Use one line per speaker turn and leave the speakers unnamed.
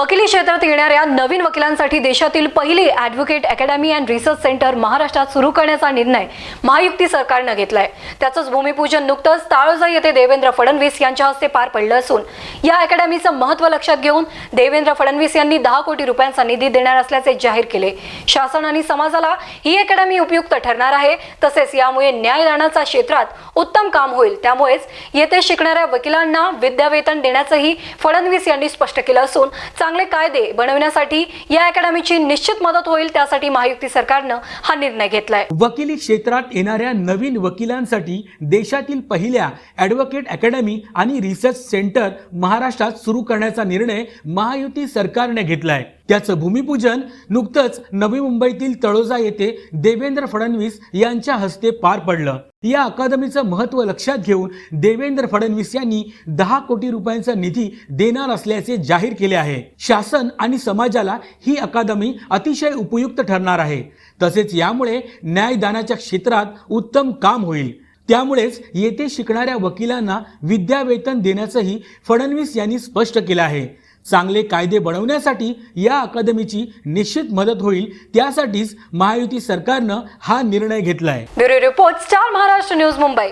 वकिली क्षेत्रात येणाऱ्या नवीन वकिलांसाठी देशातील पहिली advocate academy and research centre महाराष्ट्रात सुरू करण्याचा निर्णय महायुक्ती सरकारनं घेतलाय. त्याचंच भूमिपूजन नुकतंच ताळोजा येथे देवेंद्र फडणवीस यांच्या हस्ते पार पडलं असून या अकॅडमीचं महत्त्व लक्षात घेऊन देवेंद्र फडणवीस यांनी दहा कोटी रुपयांचा निधी देणार असल्याचे जाहीर केले. शासन आणि समाजाला ही अकॅडमी उपयुक्त ठरणार आहे. तसेच यामुळे न्यायदानाच्या क्षेत्रात उत्तम काम होईल. त्यामुळेच येथे शिकणाऱ्या वकिलांना विद्यावेतन देण्याचंही फडणवीस यांनी स्पष्ट केलं असून चांगले कायदे बनवण्यासाठी या अकॅडमीची निश्चित मदत होईल त्यासाठी महायुती सरकारनं हा निर्णय घेतलाय.
वकिली क्षेत्रात येणाऱ्या नवीन वकिलांसाठी देशातील पहिल्या ॲडव्होकेट अकॅडमी आणि रिसर्च सेंटर महाराष्ट्रात सुरू करण्याचा निर्णय महायुती सरकारने घेतलाय. त्याचं भूमिपूजन नुकतंच नवी मुंबईतील तळोजा येथे देवेंद्र फडणवीस यांच्या हस्ते पार पडलं. या अकादमीचं महत्त्व लक्षात घेऊन देवेंद्र फडणवीस यांनी दहा कोटी रुपयांचा निधी देणार असल्याचे जाहीर केले आहे. शासन आणि समाजाला ही अकादमी अतिशय उपयुक्त ठरणार आहे. तसेच यामुळे न्यायदानाच्या क्षेत्रात उत्तम काम होईल. त्यामुळेच येथे शिकणाऱ्या वकिलांना विद्यावेतन देण्याचंही फडणवीस यांनी स्पष्ट केलं आहे. चांगले कायदे बनवण्यासाठी या अकादमीची निश्चित मदत होईल. त्यासाठीच महायुती सरकारनं हा निर्णय घेतलाय.
Bureau report star Maharashtra news Mumbai.